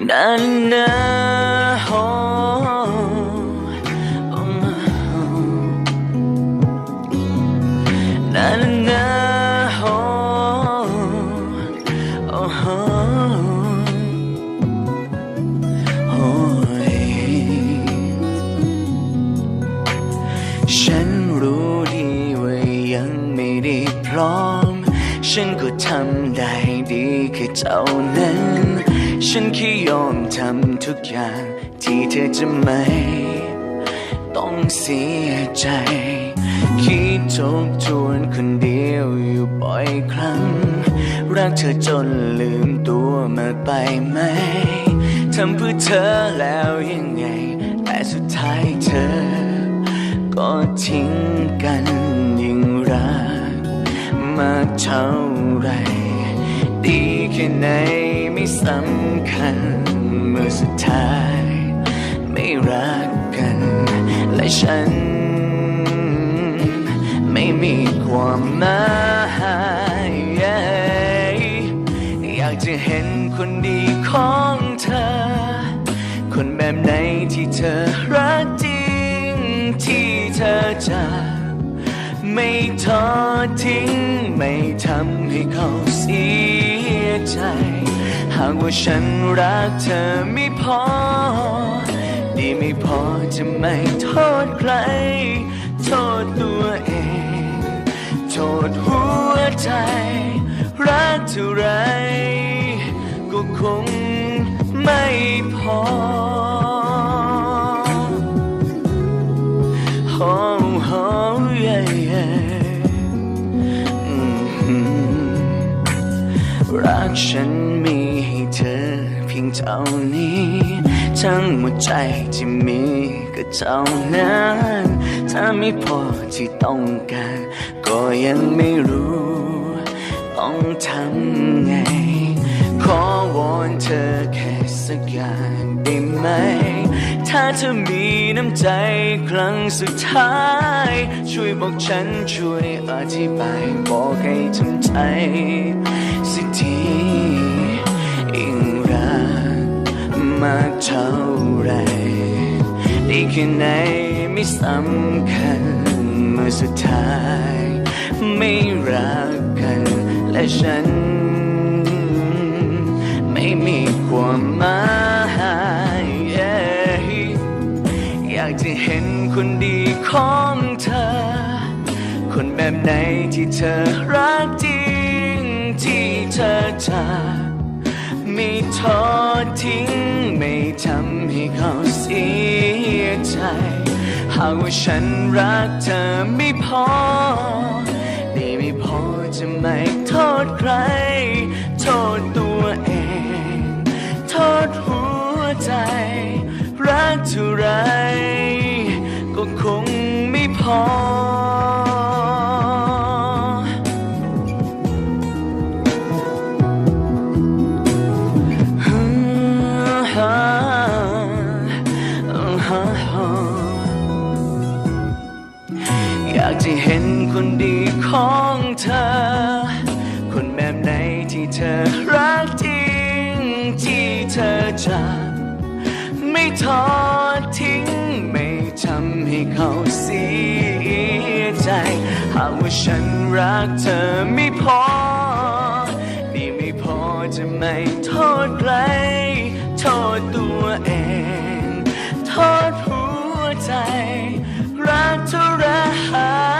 Na na ho ฉันก็ทำได้ดีแค่เท่านั้น ฉันแค่ยอมทำทุกอย่างที่เธอจะไม่ ต้องเสียใจ คิดทบทวนคนเดียวอยู่บ่อยครั้ง รักเธอจนลืมตัวมาไปไหม ทำเพื่อเธอแล้วยังไง แต่สุดท้ายเธอ ก็ทิ้งกัน มากเท่าไร ดีแค่ไหนไม่สำคัญ เมื่อสุดท้าย ไม่รักกัน และฉัน ไม่มีความหมาย อยากจะเห็นคนดีของเธอ คนแบบไหนที่เธอรักจริงที่เธอจะ ไม่ทอดทิ้ง ไม่ทำให้เขาเสียใจ หากว่าฉันรักเธอไม่พอ ดีไม่พอจะไม่โทษใคร โทษตัวเอง โทษหัวใจ รักเท่าไร ก็คงไม่พอ รักฉันมีให้เธอเพียงเท่านี้ ทั้งหมดใจที่มีก็เท่านั้น ถ้าไม่พอที่ต้องการ ก็ยังไม่รู้ ต้องทำไง ขอวอนเธอแค่สักอย่างได้ไหม ถ้าเธอมีน้ำใจครั้งสุดท้าย ช่วยบอกฉันช่วยอธิบายบอกให้ทำใจ แค่ไหนไม่สำคัญเมื่อสุดท้าย ไม่รักกัน และฉัน ไม่มีความหมายอยากจะเห็นคนดีของเธอ คนแบบไหนที่เธอรักจริงที่เธอจะไม่ทอดทิ้ง ไม่ทำให้เขาเสีย หากว่าฉันรักเธอไม่พอดีไม่พอจะไม่โทษใคร โทษตัว เขาเสียใจ หากว่าฉันรักเธอไม่พอ นี่ไม่พอจะไม่โทษใครโทษตัวเอง โทษหัวใจ รักเท่าไร